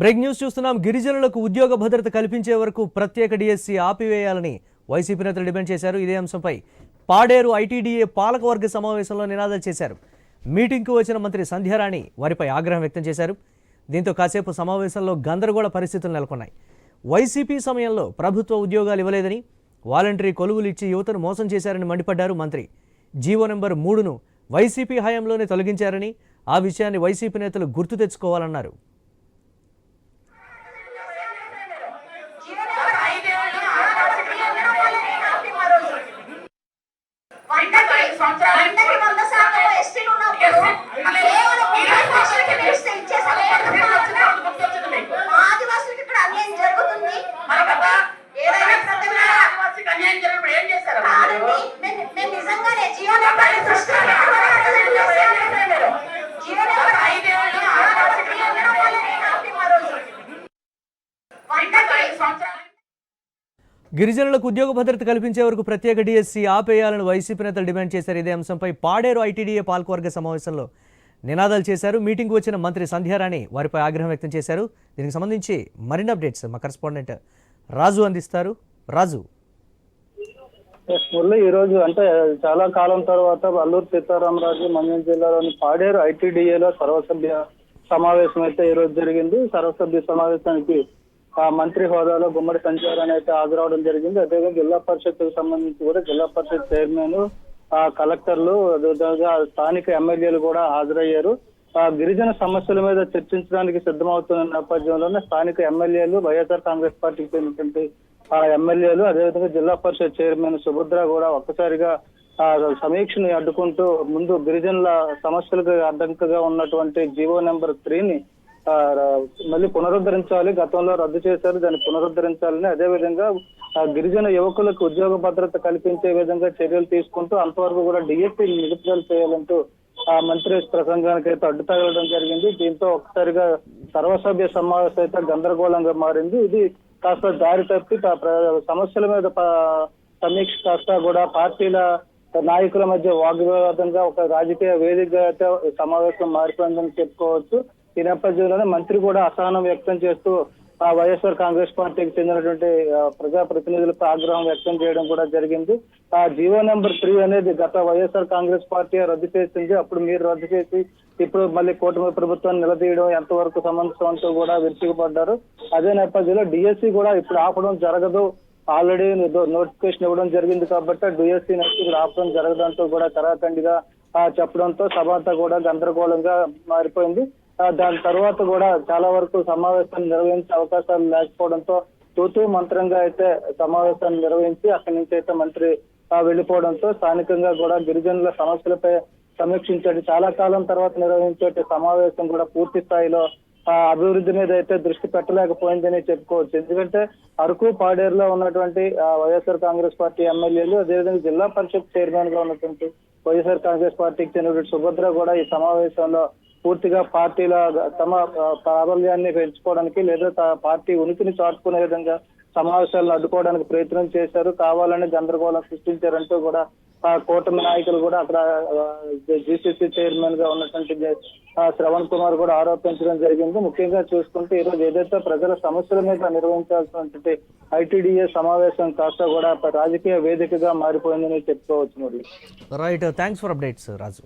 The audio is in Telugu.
బ్రేక్ న్యూస్ చూస్తున్నాం. గిరిజనులకు ఉద్యోగ భద్రత కల్పించే వరకు ప్రత్యేక డిఎస్సి ఆపివేయాలని వైసీపీ నేతలు డిమాండ్ చేశారు. ఇదే అంశంపై పాడేరు ఐటీడీఏ పాలకవర్గ సమావేశంలో నినాదాలు చేశారు. మీటింగ్కు వచ్చిన మంత్రి సంధ్యారాణి వారిపై ఆగ్రహం వ్యక్తం చేశారు. దీంతో కాసేపు సమావేశంలో గందరగోళ పరిస్థితులు నెలకొన్నాయి. వైసీపీ సమయంలో ప్రభుత్వ ఉద్యోగాలు ఇవ్వలేదని వాలంటరీ కొలువులు ఇచ్చి యువతను మోసం చేశారని మండిపడ్డారు మంత్రి. జీవో నెంబర్ మూడును వైసీపీ హయాంలోనే తొలగించారని ఆ విషయాన్ని వైసీపీ నేతలు గుర్తు తెచ్చుకోవాలన్నారు. వందకి వంద శాతం ఎస్టీలు ఉన్నప్పుడు కేవలం వేస్తే ఆదివాసులకి ఇక్కడ అన్యాయం జరుగుతుంది. ఏదైనా ప్రతిభ కాదండి మేము మేము నిజంగానే జీవన గిరిజనులకు ఉద్యోగ భద్రత కల్పించే వరకు ప్రత్యేక డిఎస్సి ఆపేయాలని వైసీపీ నేతలు డిమాండ్ చేశారు. ఇదే అంశంపై పాడేరు ఐటీడీఏ పాల్కవర్గ సమావేశంలో నినాదాలు చేశారు. మీటింగ్ వచ్చిన మంత్రి సంధ్యారాణి వారిపై ఆగ్రహం వ్యక్తం చేశారు. దీనికి సంబంధించి మరిన్ని అప్డేట్స్ మా కరెస్పాండెంట్ రాజు అందిస్తారు. రాజు. మురళి ఈ రోజు అంటే చాలా కాలం తర్వాత అల్లూరు సీతారామరాజు మన్యం జిల్లాలోని పాడేరు ఐటీడీఏలో సర్వసభ్య సమావేశం అయితే ఈ రోజు జరిగింది. సర్వసభ్య సమావేశానికి మంత్రి హోదాలో గుమ్మడి సంచారాన్ని అయితే హాజరవడం జరిగింది. అదేవిధంగా జిల్లా పరిషత్ సంబంధించి కూడా జిల్లా పరిషత్ చైర్మన్ ఆ కలెక్టర్లు అదేవిధంగా స్థానిక ఎమ్మెల్యేలు కూడా హాజరయ్యారు. ఆ గిరిజన సమస్యల మీద చర్చించడానికి సిద్ధమవుతున్న నేపథ్యంలోనే స్థానిక ఎమ్మెల్యేలు వైఎస్ఆర్ కాంగ్రెస్ పార్టీకి చెందినటువంటి ఆ ఎమ్మెల్యేలు అదేవిధంగా జిల్లా పరిషత్ చైర్మన్ సుభద్ర కూడా ఒక్కసారిగా ఆ సమీక్షని అడ్డుకుంటూ ముందు గిరిజనుల సమస్యలకు అడ్డంకగా ఉన్నటువంటి జీవో నెంబర్ త్రీని మళ్ళీ పునరుద్ధరించాలి. గతంలో రద్దు చేశారు. దాన్ని పునరుద్ధరించాలని అదేవిధంగా ఆ గిరిజన యువకులకు ఉద్యోగ భద్రత కల్పించే విధంగా చర్యలు తీసుకుంటూ అంతవరకు కూడా డిఎస్పీ నిలుపుదల చేయాలంటూ ఆ మంత్రి ప్రసంగానికి అయితే అడ్డు తగలడం జరిగింది. దీంతో ఒక్కసారిగా సర్వసభ్య సమావేశం అయితే గందరగోళంగా మారింది. ఇది కాస్త దారి తప్పి సమస్యల మీద సమీక్ష కాస్త కూడా పార్టీల నాయకుల మధ్య వాగ్వివాదంగా ఒక రాజకీయ వేదికగా అయితే సమావేశం మారిపోయిందని చెప్పుకోవచ్చు. ఈ నేపథ్యంలోనే మంత్రి కూడా అసహనం వ్యక్తం చేస్తూ ఆ వైఎస్ఆర్ కాంగ్రెస్ పార్టీకి చెందినటువంటి ఆ, ప్రజాప్రతినిధులపై ఆగ్రహం వ్యక్తం చేయడం కూడా జరిగింది. ఆ జీవో నెంబర్ త్రీ అనేది గత వైఎస్ఆర్ కాంగ్రెస్ పార్టీ రద్దు చేసింది. అప్పుడు మీరు రద్దు చేసి ఇప్పుడు మళ్ళీ కూటమి ప్రభుత్వాన్ని నిలదీయడం ఎంతవరకు సమంజసంతో కూడా విరుచుకుపడ్డారు. అదే నేపథ్యంలో డిఎస్సి కూడా ఇప్పుడు ఆపడం జరగదు. ఆల్రెడీ నోటిఫికేషన్ ఇవ్వడం జరిగింది కాబట్టి డిఎస్సి ఇప్పుడు ఆపడం జరగడంతో కూడా కరాఖండిగా చెప్పడంతో సభ అంతా కూడా గందరగోళంగా మారిపోయింది. దాని తర్వాత కూడా చాలా వరకు సమావేశాన్ని నిర్వహించే అవకాశాలు లేకపోవడంతో తూతూ మంత్రంగా అయితే సమావేశాన్ని నిర్వహించి అక్కడి నుంచి అయితే మంత్రి వెళ్ళిపోవడంతో వెళ్ళిపోవడంతో స్థానికంగా కూడా గిరిజనుల సమస్యలపై సమీక్షించే చాలా కాలం తర్వాత నిర్వహించే సమావేశం కూడా పూర్తి స్థాయిలో అభివృద్ధి మీద అయితే దృష్టి పెట్టలేకపోయిందని చెప్పుకోవచ్చు. ఎందుకంటే అరకు పాడేరులో ఉన్నటువంటి వైఎస్ఆర్ కాంగ్రెస్ పార్టీ ఎమ్మెల్యేలు అదేవిధంగా జిల్లా పరిషత్ చైర్మన్గా ఉన్నటువంటి వైఎస్ఆర్ కాంగ్రెస్ పార్టీకి చెందిన సుభద్ర కూడా ఈ సమావేశంలో పూర్తిగా పార్టీల తమ ప్రాబల్యాన్ని పెంచుకోవడానికి లేదా పార్టీ ఉనికిని చాటుకునే విధంగా సమావేశాలను అడ్డుకోవడానికి ప్రయత్నం చేశారు. కావాలని గందరగోళం సృష్టించారంటూ కూడా ఆ కూటమి నాయకులు కూడా అక్కడ జీసీసీ చైర్మన్గా ఉన్నటువంటి శ్రవణ్ కుమార్ కూడా ఆరోపించడం జరిగింది. ముఖ్యంగా చూసుకుంటే ఈరోజు ఏదైతే ప్రజల సమస్యల మీద నిర్వహించాల్సినటువంటి ఐటీడీఏ సమావేశం కాస్త కూడా రాజకీయ వేదికగా మారిపోయిందని చెప్పుకోవచ్చు మరి right thanks for updates Raju